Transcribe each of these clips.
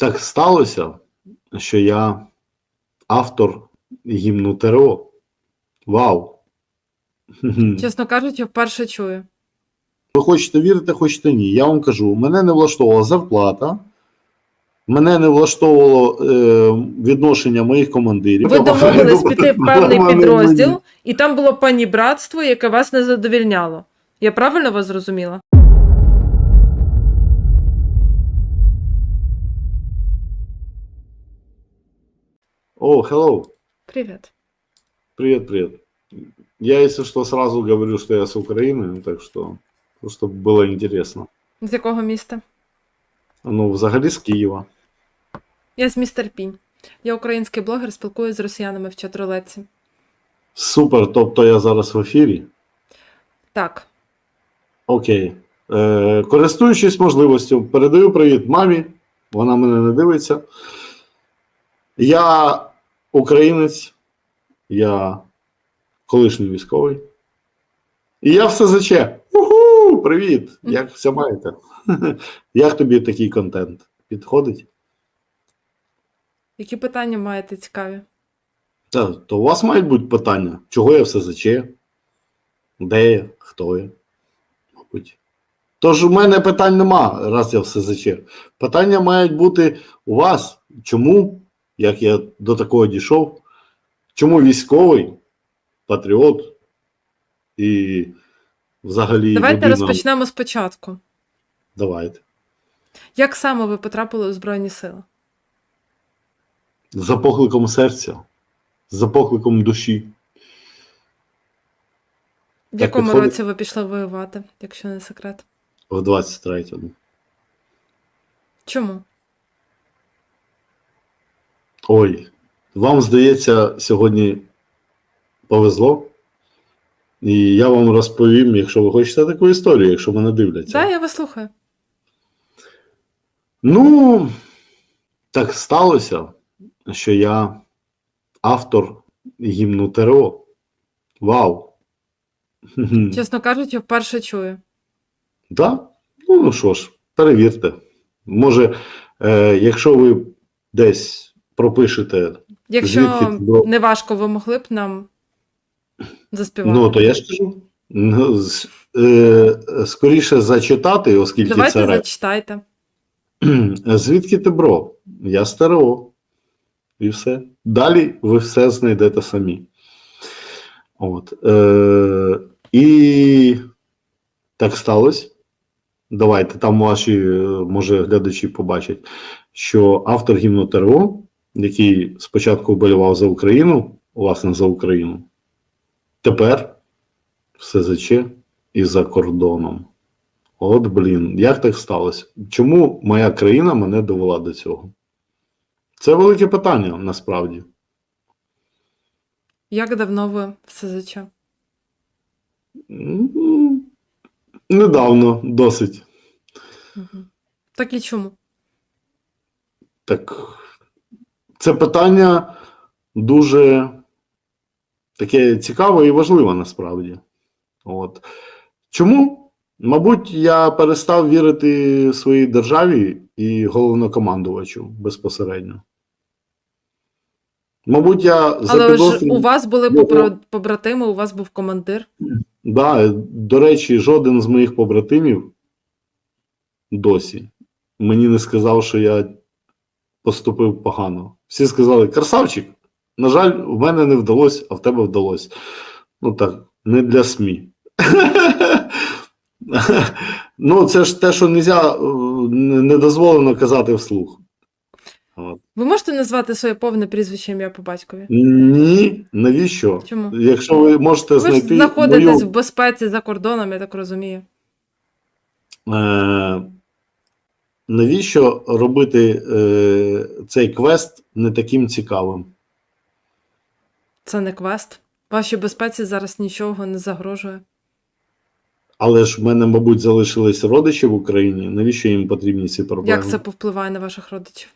Так сталося, що я автор гімну ТРО. Вау! Чесно кажучи, вперше чую. Ви хочете вірити, хочете ні. Я вам кажу, мене не влаштовувала зарплата, мене не влаштовувало е, відношення моїх командирів. Ви домовились піти в певний підрозділ, і там було пані братство, яке вас не задовільняло. Я правильно вас зрозуміла? О, hello. Привіт. Привет, привет. Я, если что, сразу говорю, что я с Украины, ну, так что, чтобы было интересно. З якого міста? Ну, взагалі з Києва. Я з міста Рпінь. Я український блогер, спілкуюся з росіянами в чатрулетці. Супер, тобто я зараз в ефірі. Так, Окей. Е, користуючись можливістю, передаю привіт мамі. Вона мене не дивиться. Я українець, я колишній військовий. І я все СЗЧ. Уху! Привіт! Як все маєте? Як тобі такий контент? Підходить? які питання маєте цікаві? Та, то у вас мають бути питання, чого я в СЗЧ? Де я? Хто я? Мабуть. Тож у мене питань нема, раз я в СЗЧ. Питання мають бути у вас. Чому, як я до такого дійшов, чому військовий, патріот і взагалі. Давайте людина- розпочнемо спочатку. Давайте. Як саме ви потрапили у Збройні Сили? За покликом серця, за покликом душі. В Так, якому підходить. році ви пішли воювати, якщо не секрет? В 23-му. Чому? Ой, вам здається, сьогодні повезло. І я вам розповім, якщо ви хочете таку історію, якщо мене дивляться. Так, я вас слухаю. Ну, так сталося, що я автор гімну ТРО. Вау! Чесно кажучи, вперше чую. Так? Ну, ну що ж, перевірте. Може, е, якщо ви десь пропишете Якщо Звідки не важко, ви могли б нам заспівати. Ну, то я ж кажу. Ну, е, скоріше зачитати, оскільки Давайте це реп. зачитайте. Звідки ти бро? Я з ТРО. І все. Далі ви все знайдете самі. От. Е, і так сталося. Давайте, там ваші, е, може, глядачі побачать, що автор гімну ТРО, який спочатку вболівав за Україну, власне, за Україну, тепер в СЗЧ і за кордоном. От блін, як так сталося? Чому моя країна мене довела до цього? Це велике питання насправді. Як давно ви в СЗЧ? Недавно, досить. Угу. Так і чому? Так, це питання дуже таке цікаве і важливе насправді. От. Чому? Мабуть, я перестав вірити своїй державі і головнокомандувачу безпосередньо. Мабуть, я Але ж у вас були попро- побратими, у вас був командир. Да, до речі, жоден з моїх побратимів досі мені не сказав, що я поступив погано. Всі сказали: красавчик, на жаль, в мене не вдалося, а в тебе вдалося. Ну так, не для СМІ. Ну, це ж те, що нельзя, е, не дозволено казати вслух. Ви можете назвати своє повне прізвище ім'я по батькові? Ні, навіщо? Чому? Якщо ви можете Ви знайти. знаходитесь мою... в безпеці за кордоном, я так розумію. Е, навіщо робити е, цей квест не таким цікавим? Це не квест. Вашій безпеці зараз нічого не загрожує. Але ж в мене, мабуть, залишились родичі в Україні. Навіщо їм потрібні ці проблеми? Як це повпливає на ваших родичів?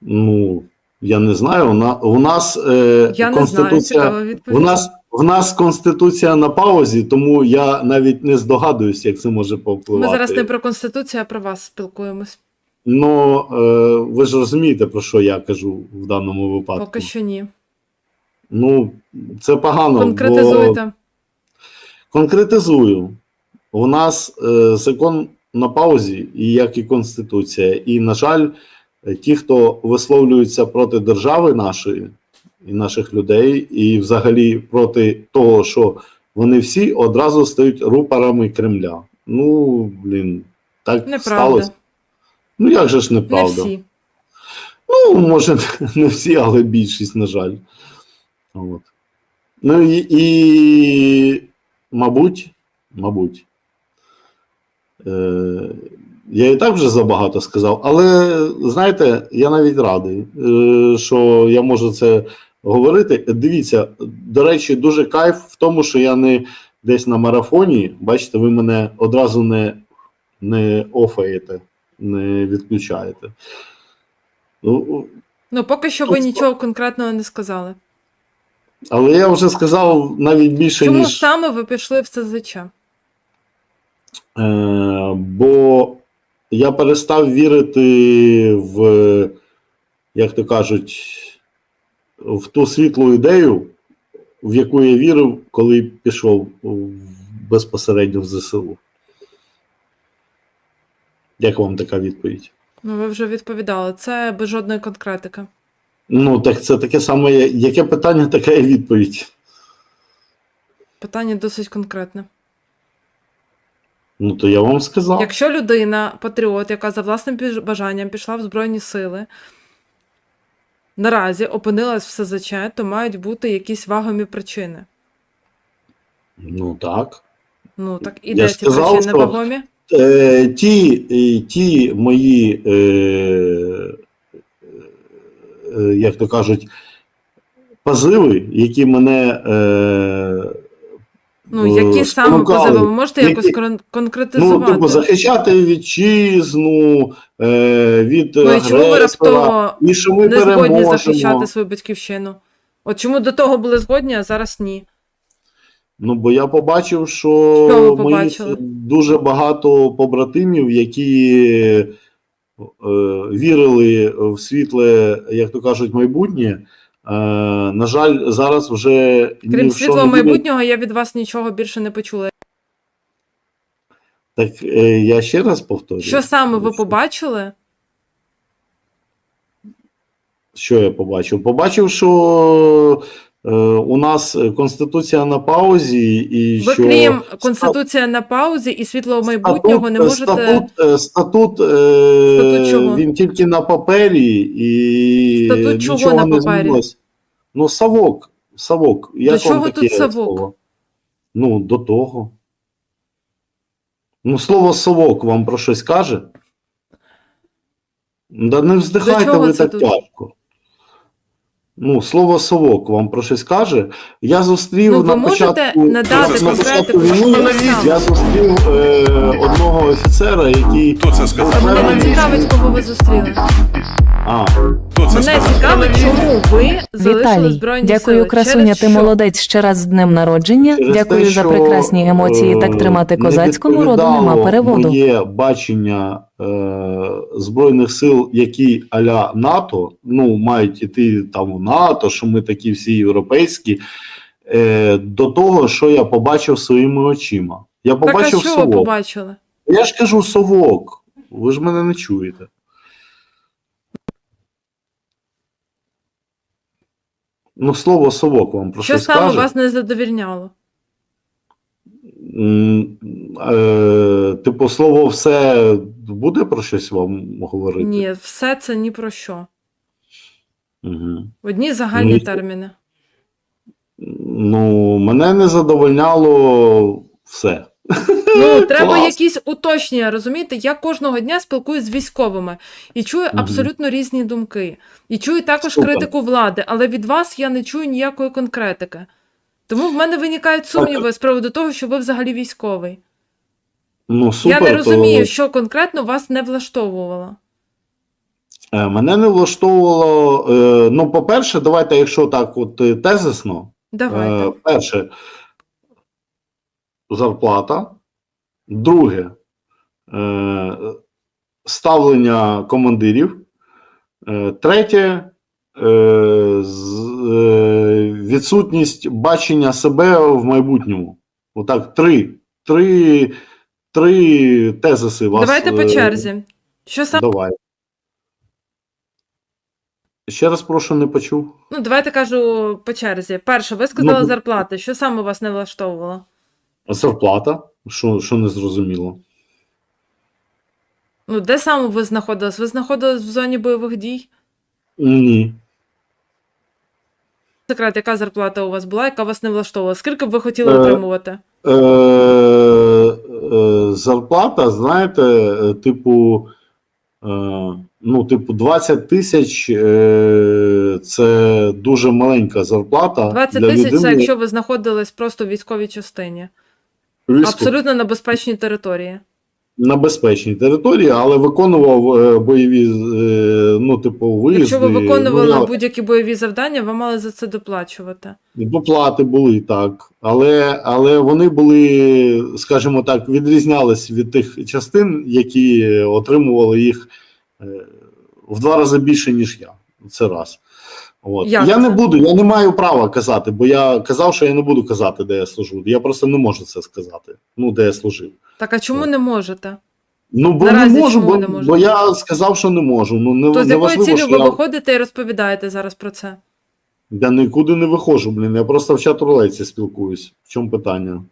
Ну, я не знаю. У, на, у нас е, Я не знаю, конституція. цікава відповідь. у нас в нас конституція на паузі, тому я навіть не здогадуюся, як це може повпливати. Ми зараз не про конституцію, а про вас спілкуємось. Ну, е, ви ж розумієте, про що я кажу в даному випадку. Поки що ні. Ну, це погано. Бо... Конкретизую. У нас е, закон на паузі, і як і Конституція. І, на жаль, ті, хто висловлюються проти держави нашої і наших людей, і взагалі проти того, що вони всі одразу стають рупорами Кремля. Ну, блін, так Неправда. сталося. Ну, як же ж Не неправда? всі. Ну, може, не всі, але більшість, на жаль. От. Ну і, і мабуть, мабуть. Е, я і так вже забагато сказав, але знаєте, я навіть радий, е, що я можу це говорити. Дивіться, до речі, дуже кайф в тому, що я не десь на марафоні. Бачите, ви мене одразу не, не офаєте, не відключаєте. Ну, Ну, поки що ви нічого конкретного не сказали. Але я вже сказав навіть більше, Чому ніж. саме ви пішли в ЦЗЧ? Е, бо я перестав вірити в, як то кажуть, в ту світлу ідею, в яку я вірив, коли пішов безпосередньо в ЗСУ. Як вам така відповідь? Ну, ви вже відповідали. Це без жодної конкретики. Ну, так це таке саме, яке питання, така і відповідь. Питання досить конкретне. Ну, то я вам сказав. Якщо людина, патріот, яка за власним бажанням пішла в Збройні сили, наразі опинилась в СЗЧ, то мають бути якісь вагомі причини. Ну так. Ну так і Я де ці сказав, причини що- вагомі? Е, ті, е, ті мої, е, як то кажуть, позиви, які мене. Ну, які саме позиви? Ви можете Які- якось Ну, конкретизувати? типу, захищати вітчизну від Ну, і чому ви раптово і що ми не згодні переможемо. захищати свою батьківщину? От чому до того були згодні, а зараз ні? Ну, бо я побачив, що Що моїх дуже багато побратимів, які е, вірили в світле, як то кажуть, майбутнє. Е, на жаль, зараз вже ні Крім в що не вірять. майбутнього, я від вас нічого більше не почула. Так е, я ще раз повторюю. Що саме ви побачили? Що я побачив? Побачив, що у нас конституція на паузі, і Ви що крім Конституція на паузі і світлого майбутнього не можете. Статут, е, статут, е, Статут чого? він тільки на папері і Статут чого нічого на не папері? змінилось. Ну, совок. Совок. Як вам чого тут совок? слово? Ну, до того. Ну, слово совок вам про щось каже? Да не вздихайте ви так тут? тяжко. Ну, слово совок вам про щось каже. Я зустрів Ну, ви на початку, надати на початку війни, я зустрів е, одного офіцера, який Хто це сказав? Мене цікавить, кого ви зустріли. Мене цікавить, чому ви залишили Віталій, збройні дякую, красуня. Через Ти що? молодець ще раз з днем народження. Через Дякую те, за що, прекрасні емоції. Так е, тримати козацькому роду нема переводу. Моє бачення е, збройних сил, які аля НАТО, ну мають іти там в НАТО, що ми такі всі європейські. Е, до того, що я побачив своїми очима. Я Так, а побачив що ви совок. побачили? Я ж кажу совок. Ви ж мене не чуєте. Ну, слово совок вам про Що саме вас не задовільняло? М, е, Типу, слово все буде про щось вам говорити? Ні, все це ні про що. Угу. Одні загальні Ну, і- терміни. Ну, мене не задовольняло все. Ну, треба Клас. якісь уточнення, розумієте? Я кожного дня спілкуюсь з військовими і чую Мгм. абсолютно різні думки. І чую також Супер. критику влади, але від вас я не чую ніякої конкретики. Тому в мене виникають сумніви з приводу того, що ви взагалі військовий. Ну, супер, я не розумію, то, що конкретно вас не влаштовувало. е, мене не влаштовувало. Е, ну, по-перше, давайте, якщо так, от е, тезисно, Давайте. Перше, зарплата. Друге, е, ставлення командирів. Е, Третє е, відсутність бачення себе в майбутньому. Отак, три. Три, три тезиси вас. Давайте по черзі. Що саме? Давай. Ще раз прошу, не почув. Ну, давайте кажу по черзі. Перше, ви сказали Ну, зарплати. Що саме вас не влаштовувало? Зарплата, що, що не зрозуміло. Ну, де саме ви знаходились? Ви знаходились в зоні бойових дій? Ні. Секрет, яка зарплата у вас була, яка вас не влаштовувала? Скільки б ви хотіли Е, отримувати? Е, е, зарплата, знаєте, типу, е, ну, типу, 20 тисяч е, це дуже маленька зарплата. 20 для тисяч це якщо ви знаходились просто в військовій частині. Війську- Абсолютно на безпечній території. на безпечній території, але виконував е, бойові, е, ну, типу, виїзди. Якщо ви виконували ну, я- будь-які бойові завдання, ви мали за це доплачувати. Доплати були так, але, але вони були, скажімо так, відрізнялись від тих частин, які отримували їх е, в два рази більше, ніж я. Це раз. От. Як Я це? не буду, я не маю права казати, бо я казав, що я не буду казати, де я служу. Я просто не можу це сказати. Ну, де я служив. Так, а чому не можете? Ну, бо Наразі не можу, бо, не бо я сказав, що не можу. Ну, не, То з якою цілею ви я, виходите і розповідаєте зараз про це? я нікуди не виходжу, блін. Я просто в чат рулеці спілкуюсь. В чому питання?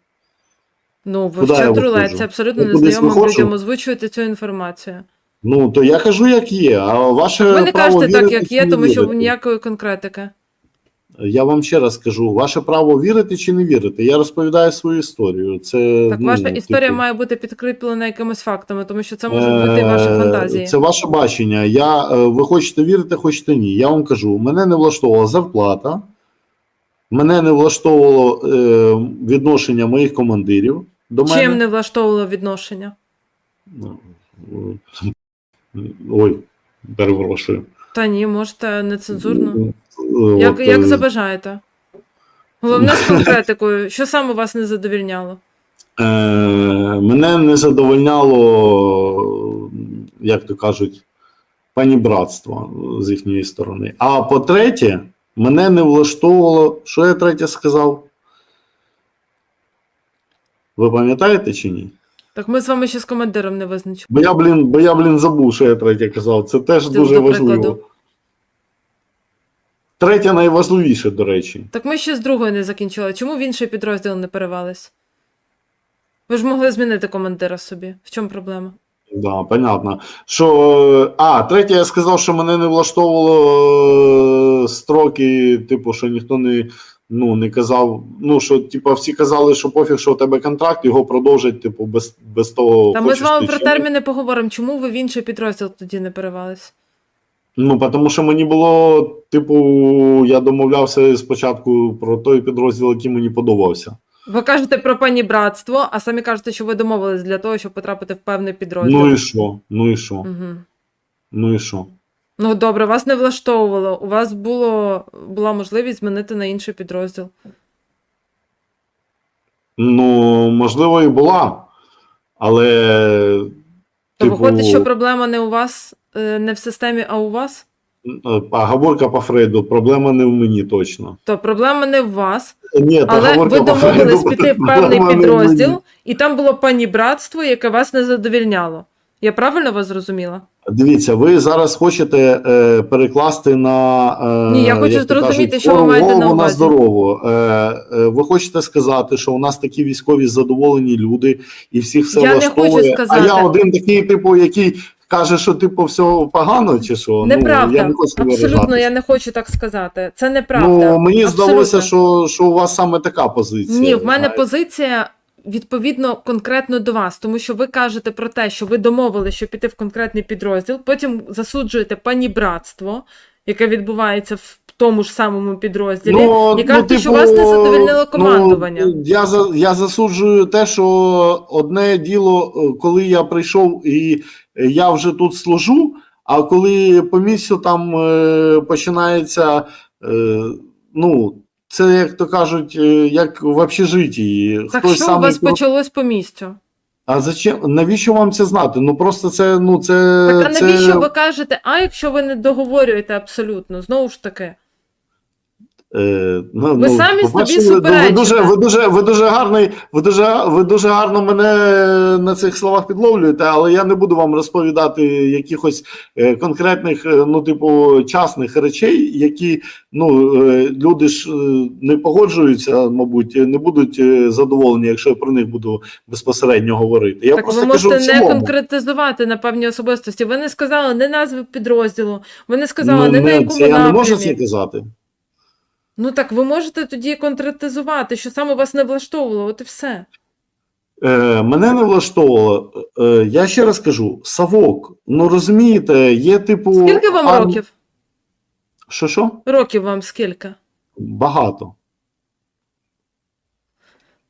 Ну, ви Куди в чат рулетці абсолютно незнайомим людям озвучуєте цю інформацію. Ну, то я кажу, як є, а ваше Ви не право кажете так, як є, тому що ніякої конкретики. Я вам ще раз кажу, ваше право вірити чи не вірити. Я розповідаю свою історію. Це, Так, ну, ваша історія типу, має бути підкріплена якимись фактами, тому що це можуть бути і ваші е, фантазії. Це ваше бачення. Я, е, ви хочете вірити, хочете ні. Я вам кажу, мене не влаштовувала зарплата, мене не влаштовувало е, відношення моїх командирів до мене. Чим не влаштовувало відношення? Ну, Ой, перепрошую. Та ні, можете нецензурно. Е, Як, як е, забажаєте. Головне з конкретикою. Що саме вас не задовільняло? Е, мене не задовольняло, як то кажуть, панібратство з їхньої сторони. А по-третє, мене не влаштовувало. Що я третє сказав? Ви пам'ятаєте чи ні? Так ми з вами ще з командиром не визначили. Бо я, блін, бо я, блін, забув, що я третє казав. Це теж Це дуже до важливо. Третє найважливіше, до речі. Так ми ще з другою не закінчили. Чому в інший підрозділ не перевелись? Ви ж могли змінити командира собі. В чому проблема? Да, понятно. Що, а, третє, я сказав, що мене не влаштовувало е, строки, типу, що ніхто не, ну, не казав. Ну, що, типу, всі казали, що пофіг, що у тебе контракт, його продовжать, типу, без, без того. Та ми з вами про терміни поговоримо. Чому ви в інший підрозділ тоді не перевелись? Ну, тому що мені було, типу, я домовлявся спочатку про той підрозділ, який мені подобався. Ви кажете про панібратство, а самі кажете, що ви домовились для того, щоб потрапити в певний підрозділ. Ну і що? Ну і що? Угу. Ну і що? Ну добре, вас не влаштовувало. У вас було, була можливість змінити на інший підрозділ. Ну, можливо, і була. Але. То типу, виходить, що проблема не у вас, е, не в системі, а у вас? А говорка по Фрейду, проблема не в мені точно. То проблема не в вас, Ні, але ви домовились піти в певний в підрозділ, і там було панібратство, яке вас не задовільняло. Я правильно вас зрозуміла? Дивіться, ви зараз хочете е, перекласти на. Е, Ні, я хочу зрозуміти, кажуть, що ви маєте на увазі. здорову. Е, е, ви хочете сказати, що у нас такі військові задоволені люди, і всіх все Я не влаштовує. хочу сказати. А я один такий, типу, який каже, що типу все погано, чи що? Неправда. Ну, я не хочу Абсолютно, я не хочу так сказати. Це неправда. Ну, мені Абсолютно. здалося, що, що у вас саме така позиція. Ні, в мене позиція відповідно конкретно до вас, тому що ви кажете про те, що ви домовили, що піти в конкретний підрозділ, потім засуджуєте панібратство, яке відбувається в тому ж самому підрозділі, і кажете, що вас не задовольнило командування. Ну, я, за, я засуджую те, що одне діло, е, коли я прийшов і е, я вже тут служу, а коли по місцю там е, починається, е, ну, це, як то кажуть, е, як в общежитті. так Хтось що у вас почалось по місцю? А зачем? Навіщо вам це знати? Ну просто це, ну це. Так, а це... навіщо ви кажете, а якщо ви не договорюєте абсолютно? Знову ж таки. Е, ну, Ви ну, самі по-перше, собі суперечите. Ви дуже, ви дуже, ви дуже гарний, ви дуже, ви дуже гарно мене на цих словах підловлюєте, але я не буду вам розповідати якихось е, конкретних, е, ну, типу, частних речей, які ну, е, люди ж не погоджуються, мабуть, не будуть задоволені, якщо я про них буду безпосередньо говорити. Я так просто ви кажу не конкретизувати на певні особистості. Ви не сказали не назви підрозділу, ви не сказали Ну, не на не, якому це я не можу це казати. Ну так ви можете тоді конкретизувати, що саме вас не влаштовувало, от і все. Е, мене не влаштовувало. Е, я ще раз кажу: Савок, ну розумієте, є типу. Скільки вам ар- років? Що що? Років вам скільки? Багато.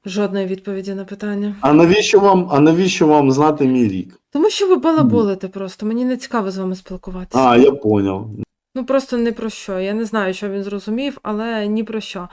Жодної відповіді на питання. А навіщо вам, а навіщо вам знати мій рік? Тому що ви балаболите просто. Мені не цікаво з вами спілкуватися. А, я поняв. Ну просто не про що. Я не знаю, що він зрозумів, але ні про що.